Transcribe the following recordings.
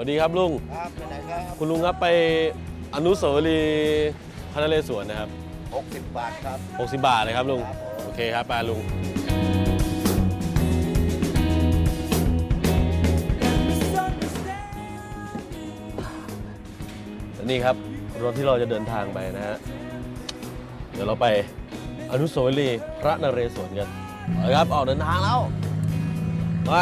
วัสดีครับลุง ครับไปไหนครับ คุณลุงครับไปอนุสาวรีย์พระนเรศวรนะครับ 60 บาทครับ 60 บาทเลยครับลุง ครับผม โอเคครับไปลุง และนี่ครับรถที่เราจะเดินทางไปนะฮะ เดี๋ยวเราไปอนุสาวรีย์พระนเรศวรกันเอาละครับออกเดินทางแล้ว ไป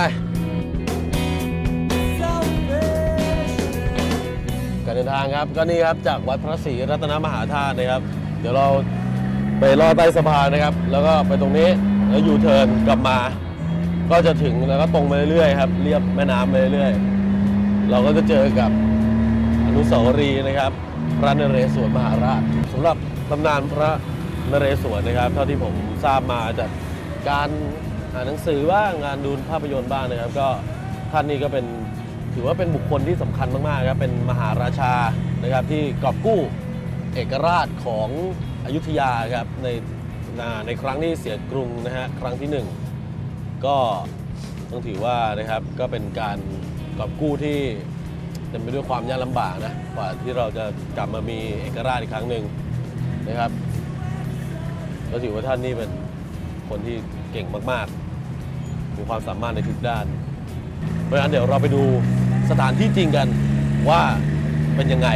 การเดินทางครับก็นี่ครับจากวัดพระศรีรัตนมหาธาตุนะครับ เดี๋ยวเราไปลอดใต้สะพานนะครับ แล้วก็ไปตรงนี้แล้วยูเทิร์นกลับมา ก็จะถึงแล้วก็ตรงไปเรื่อยๆครับเรียบแม่น้ำไปเรื่อยๆเราก็จะเจอกับอนุสาวรีย์นะครับ พระนเรศวรมหาราชสำหรับตำนานพระนเรศวรนะครับ เท่าที่ผมทราบมาจากการอ่านหนังสือบ้างงานดูภาพยนตร์บ้างนะครับ ก็ท่านนี้ก็เป็น ถือว่าเป็นบุคคลที่สำคัญมากๆครับเป็นมหาราชานะครับที่กอบกู้เอกราชของอยุธยาครับในในครั้งที่เสียกรุงนะฮะครั้งที่หนึ่งก็ต้องถือว่านะครับก็เป็นการกอบกู้ที่เต็มไปด้วยความยากลำบากนะกว่าที่เราจะกลับมามีเอกราชอีกครั้งหนึ่งนะครับก็ถือว่าท่านนี่เป็นคนที่เก่งมาก ๆ มีความสามารถในทุกด้าน เพราะฉะนั้นเดี๋ยวเราไปดู สถานที่จริงกันว่าเป็นยังไง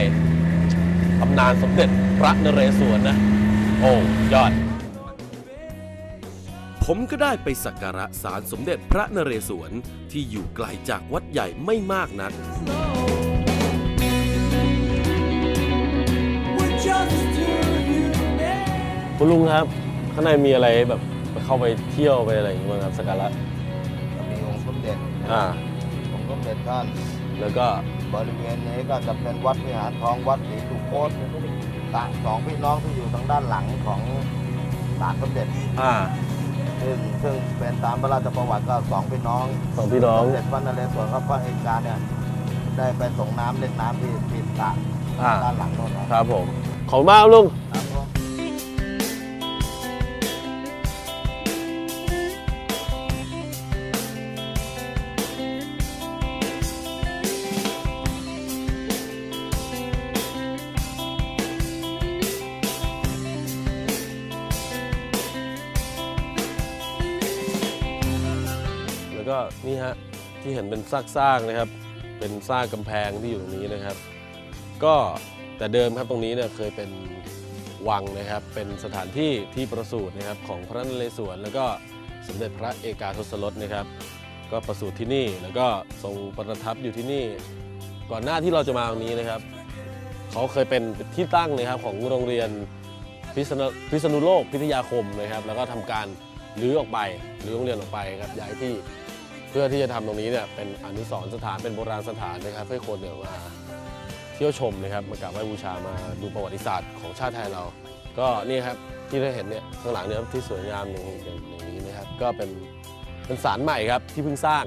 ตำนานสมเด็จพระนเรศวรนะ โอ้ยอด ผมก็ได้ไปสักการะศาลสมเด็จพระนเรศวรที่อยู่ไกลจากวัดใหญ่ไม่มากนัก คุณลุงครับ ข้างในมีอะไรแบบเข้าไปเที่ยวไปอะไรอย่างเงี้ยบ้างครับสักการะ มีองค์สมเด็จอ่า องค์สมเด็จท่าน แล้วก็บริเวณนี้ก็จะเป็นวัดวิหารทองวัดศรีสุโคตตะสองพี่น้องที่อยู่ทางด้านหลังของศาลสมเด็จอ่าซึ่งซึ่งเป็นตามพระราชประวัติก็สองพี่น้องสองพี่น้องสมเด็จพระนเรศวรกับพระเอกาเนี่ยได้ไปส่งน้ำเล่นน้ำที่ที่สระอ่าด้านหลังโน่นนะครับผมขอบคุณมากครับลุง ก็นี่ฮะที่เห็นเป็นซากๆนะครับ เป็นซากกำแพงที่อยู่ตรงนี้นะครับ ก็แต่เดิมครับตรงนี้เนี่ยเคยเป็นวังนะครับ เป็นสถานที่ที่ประสูตินะครับของพระนเรศวรแล้วก็สมเด็จพระเอกาทศรสนะครับ ก็ประสูติที่นี่แล้วก็ทรงประทับอยู่ที่นี่ ก่อนหน้าที่เราจะมาตรงนี้นะครับเขาเคยเป็นที่ตั้งนะครับของโรงเรียนพิษณุโลกพิทยาคมนะครับ แล้วก็ทำการรื้อออกไปรื้อโรงเรียนออกไปครับย้ายที่ เพื่อที่จะทำตรงนี้เนี่ยเป็นอนุสรณ์สถานเป็นโบราณสถานนะครับให้คนเนี่ยมาเที่ยวชมนะครับมากราบไหว้บูชามาดูประวัติศาสตร์ของชาติไทยเรา ก็นี่ครับที่ได้เห็นเนี่ยข้างหลังเนี่ยครับที่สวยงามอย่างอย่างอย่างนี้นะครับก็เป็นเป็นศาลใหม่ครับที่เพิ่งสร้าง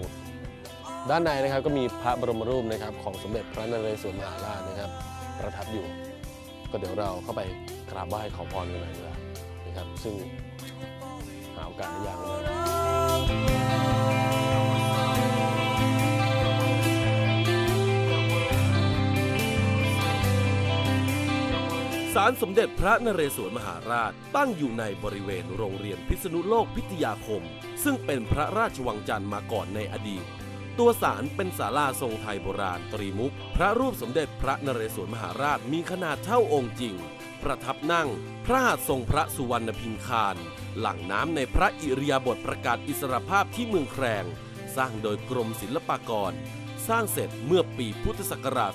ด้านในนะครับก็มีพระบรมรูปนะครับของสมเด็จพระนเรศวรมหาราชนะครับ ประทับอยู่ ก็เดี๋ยวเราเข้าไปกราบไหว้ขอพรกันหน่อยดีกว่านะครับ ซึ่งหาโอกาสได้ยากเลย ศาลสมเด็จพระนเรศวรมหาราชตั้งอยู่ในบริเวณโรงเรียนพิษณุโลกพิทยาคม ซึ่งเป็นพระราชวังจันทร์มาก่อนในอดีต ตัวศาลเป็นศาลาทรงไทยโบราณตรีมุก พระรูปสมเด็จพระนเรศวรมหาราชมีขนาดเท่าองค์จริง ประทับนั่ง พระหัตถ์ทรงพระสุวรรณพิงคารหลั่งน้ำในพระอิริยาบถประกาศอิสรภาพที่เมืองแครง สร้างโดยกรมศิลปากร สร้างเสร็จเมื่อปีพุทธศักราช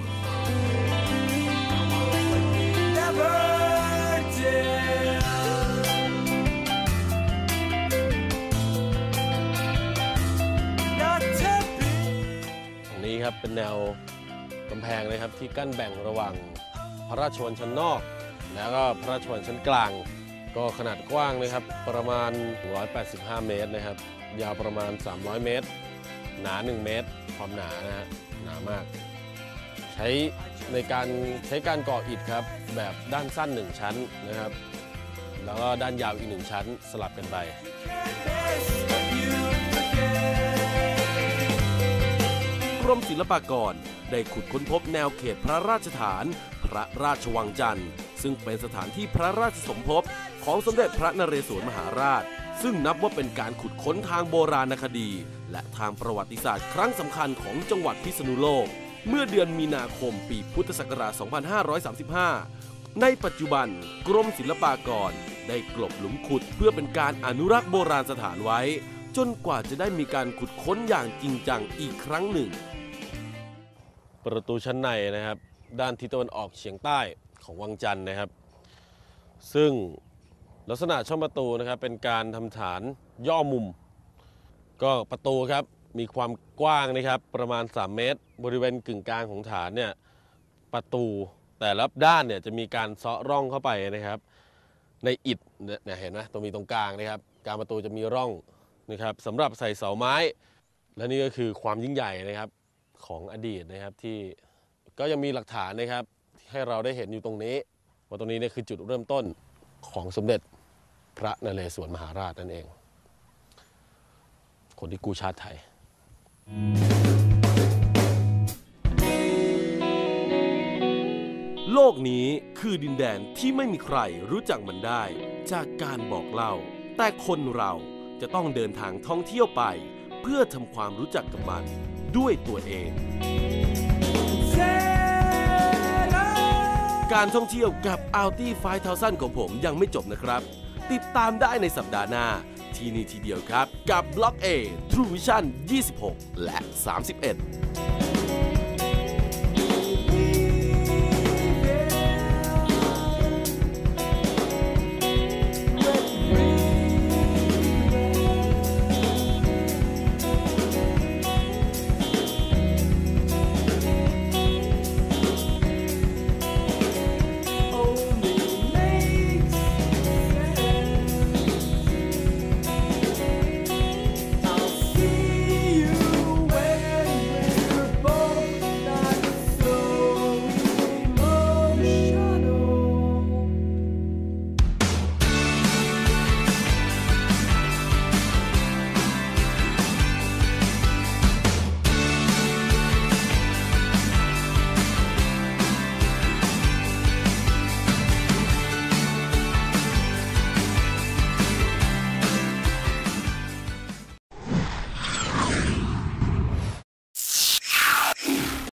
2404 ครับเป็นแนวกำแพงนะครับที่กั้นแบ่งระหว่างพระราชวังชั้นนอก แล้วก็พระราชวังชั้นกลาง ก็ขนาดกว้างนะครับประมาณ 185 เมตรนะครับ ยาวประมาณ 300 เมตร หนา 1 เมตร ความหนานะฮะหนามาก ใช้ในการใช้การก่ออิฐครับแบบด้านสั้น 1 ชั้นนะครับ แล้วก็ด้านยาวอีก 1 ชั้นสลับกันไป รมศิลปากร ได้ขุดค้นพบแนวเขตพระราชฐาน พระราชวังจันทร์ ซึ่งเป็นสถานที่พระราชสมภพของสมเด็จพระนเรศวรมหาราช ซึ่งนับว่าเป็นการขุดค้นทางโบราณคดี และทางประวัติศาสตร์ครั้งสำคัญของจังหวัดพิษณุโลก เมื่อเดือนมีนาคมปีพุทธศักราช 2535 ในปัจจุบันกรมศิลปากร ได้กลบหลุมขุดเพื่อเป็นการอนุรักษ์โบราณสถานไว้ จนกว่าจะได้มีการขุดค้นอย่างจริงจังอีกครั้งหนึ่ง ประตูชั้นในนะครับ ด้านทิศตะวันออกเฉียงใต้ของวังจันทร์นะครับ ซึ่งลักษณะช่องประตูนะครับเป็นการทำฐานย่อมุม ก็ประตูครับมีความกว้างนะครับประมาณ 3 เมตร บริเวณกึ่งกลางของฐานเนี่ยประตูแต่ละด้านเนี่ยจะมีการเซาะร่องเข้าไปนะครับ ในอิฐเนี่ยเห็นไหมตรงมีตรงกลางนะครับการประตูจะมีร่อง นะครับสำหรับใส่เสาไม้ และนี่ก็คือความยิ่งใหญ่นะครับของอดีตนะครับที่ก็ยังมีหลักฐานนะครับให้เราได้เห็นอยู่ตรงนี้ว่าตรงนี้เนี่ยคือจุดเริ่มต้นของสมเด็จพระนเรศวรมหาราชนั่นเอง คนที่กู้ชาติไทย โลกนี้คือดินแดนที่ไม่มีใครรู้จักมันได้จากการบอกเล่า แต่คนเรา จะต้องเดินทางท่องเที่ยวไป เพื่อทำความรู้จักกับมันด้วยตัวเอง การท่องเที่ยวกับ a l t i 5000 ของผมยังไม่จบนะครับ ติดตามได้ในสัปดาห์หน้า ที่นี่ทีเดียวครับ กับบล็อก A True Vision 26 และ 31